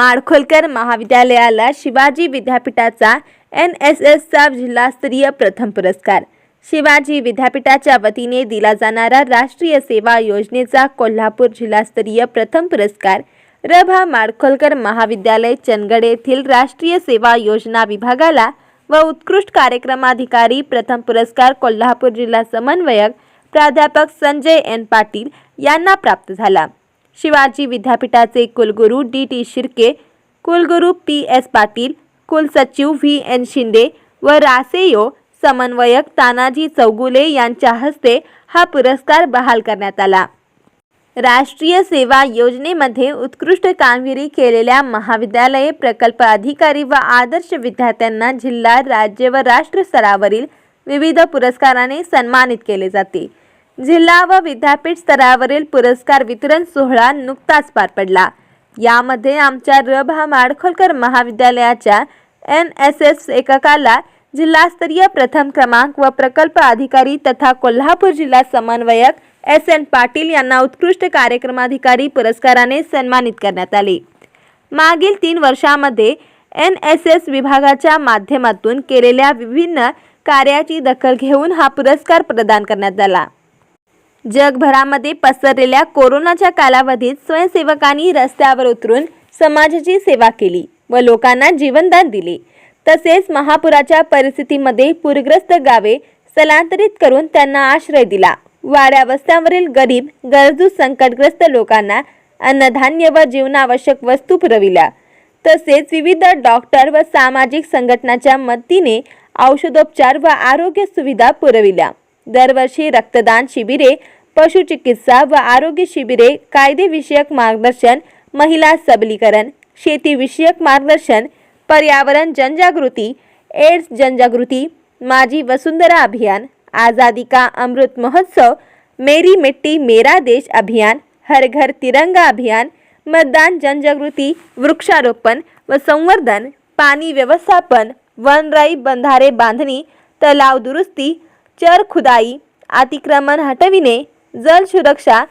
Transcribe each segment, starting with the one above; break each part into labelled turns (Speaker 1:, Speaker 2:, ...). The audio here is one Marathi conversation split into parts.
Speaker 1: माडखोलकर महाविद्यालयाला शिवाजी विद्यापीठाचा एन एस एसचा जिल्हास्तरीय प्रथम पुरस्कार. शिवाजी विद्यापीठाच्या वतीने दिला जाणारा राष्ट्रीय सेवा योजनेचा कोल्हापूर जिल्हास्तरीय प्रथम पुरस्कार. रभा माडखोलकर महाविद्यालय चंदगड येथील राष्ट्रीय सेवा योजना विभागाला व उत्कृष्ट कार्यक्रमाधिकारी प्रथम पुरस्कार कोल्हापूर जिल्हा समन्वयक प्राध्यापक संजय एन पाटील यांना प्राप्त झाला. शिवाजी विद्यापीठाचे कुलगुरू डी टी शिर्के कुलगुरू पी एस पाटील कुलसचिव व्ही एन शिंदे व रासेयो समन्वयक तानाजी चौगुले यांच्या हस्ते हा पुरस्कार बहाल करण्यात आला. राष्ट्रीय सेवा योजनेमध्ये उत्कृष्ट कामगिरी केलेल्या महाविद्यालये प्रकल्प अधिकारी व आदर्श विद्यार्थ्यांना जिल्हा राज्य व राष्ट्र स्तरावरील विविध पुरस्काराने सन्मानित केले जाते. जिल्हा व विद्यापीठ स्तरावरील पुरस्कार वितरण सोहळा नुकताच पार पडला. यामध्ये आमच्या रभा माडखोलकर महाविद्यालयाच्या एन एस एस एककाला जिल्हास्तरीय प्रथम क्रमांक व प्रकल्प अधिकारी तथा कोल्हापूर जिल्हा समन्वयक एस एन पाटील यांना उत्कृष्ट कार्यक्रमाधिकारी पुरस्काराने सन्मानित करण्यात आले. मागील तीन वर्षामध्ये एन एस एस विभागाच्या माध्यमातून केलेल्या विभिन्न कार्याची दखल घेऊन हा पुरस्कार प्रदान करण्यात आला. जगभरामध्ये पसरलेल्या कोरोनाच्या कालावधीत स्वयंसेवकांनी रस्त्यावर उतरून समाजाची सेवा केली व लोकांना जीवनदान दिले. तसेच महापुराच्या परिस्थितीमध्ये पूरग्रस्त गावे स्थलांतरित करून त्यांना आश्रय दिला. वाड्या वस्त्यांवरील गरीब गरजू संकटग्रस्त लोकांना अन्नधान्य व जीवनावश्यक वस्तू पुरविल्या. तसेच विविध डॉक्टर व सामाजिक संघटनाच्या मदतीने औषधोपचार व आरोग्य सुविधा पुरविल्या. दरवर्षी रक्तदान शिबिरे पशुचिकित्सा व आरोग्य शिबिरे कायदेविषयक मार्गदर्शन महिला सबलीकरण शेतीविषयक मार्गदर्शन पर्यावरण जनजागृती एड्स जनजागृती माझी वसुंधरा अभियान आज़ादी का अमृत महोत्सव मेरी मिट्टी मेरा देश अभियान हर घर तिरंगा अभियान मतदान जनजागृती वृक्षारोपण व संवर्धन पाणी व्यवस्थापन वनराई बंधारे बांधणी तलाव दुरुस्ती चर खुदाई अतिक्रमण हटविणे जल सुरक्षा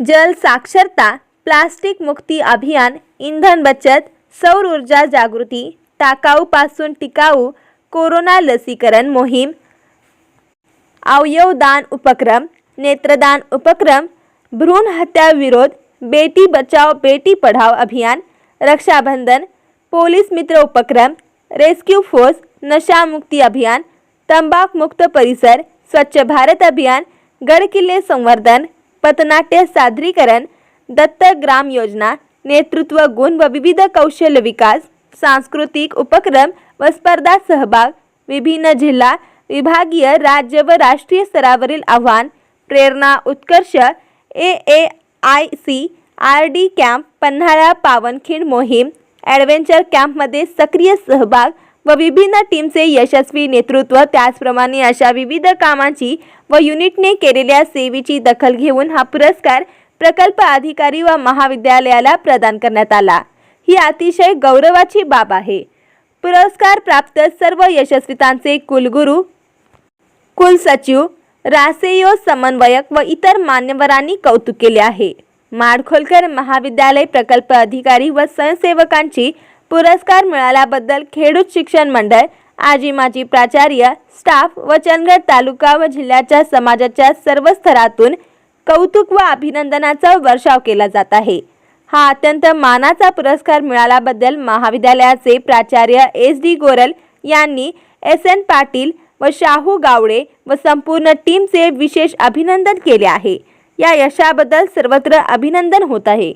Speaker 1: जल साक्षरता प्लास्टिक मुक्ती अभियान इंधन बचत सौर ऊर्जा जागृती टाकाऊपासून टिकाऊ कोरोना लसीकरण मोहीम अवयवदान उपक्रम नेत्रदान उपक्रम भ्रूण हत्या विरोध बेटी बचाव बेटी पढाव अभियान रक्षाबंधन पोलीस मित्र उपक्रम रेस्क्यू फोर्स नशामुक्ती अभियान तंबाख मुक्त परिसर स्वच्छ भारत अभियान गडकिल्ले संवर्धन पथनाट्य सादरीकरण दत्तक ग्राम योजना नेतृत्व गुण व विविध कौशल्य विकास सांस्कृतिक उपक्रम व स्पर्धा सहभाग विभिन्न जिल्हा विभागीय राज्य व राष्ट्रीय स्तरावरील आव्हान प्रेरणा उत्कर्ष A A I C R D camp Panhala Pavankhind मोहीम ॲडव्हेंचर कॅम्पमध्ये सक्रिय सहभाग व विभिन्न टीमचे यशस्वी नेतृत्व त्याचप्रमाणे अशा विविध कामांची व युनिटने केलेल्या सेवेची दखल घेऊन हा पुरस्कार प्रकल्प अधिकारी व महाविद्यालयाला प्रदान करण्यात आला. ही अतिशय गौरवाची बाब आहे. पुरस्कार प्राप्त सर्व यशस्वितांचे कुलगुरू कुलसचिव रासेयो समन्वयक व इतर मान्यवरांनी कौतुक केले आहे. माडखोलकर महाविद्यालय प्रकल्प अधिकारी व स्वयंसेवकांची पुरस्कार मिळाल्याबद्दल खेडूत शिक्षण मंडळ आजी माजी प्राचार्य स्टाफ व चंदगड तालुका व जिल्ह्याच्या समाजाच्या सर्व स्तरातून कौतुक व अभिनंदनाचा वर्षाव केला जात आहे. हा अत्यंत मानाचा पुरस्कार मिळाल्याबद्दल महाविद्यालयाचे प्राचार्य एस डी गोरल यांनी एस एन पाटील व शाहू गावडे व संपूर्ण टीमचे विशेष अभिनंदन केले आहे. या यशाबद्दल सर्वत्र अभिनंदन होत आहे.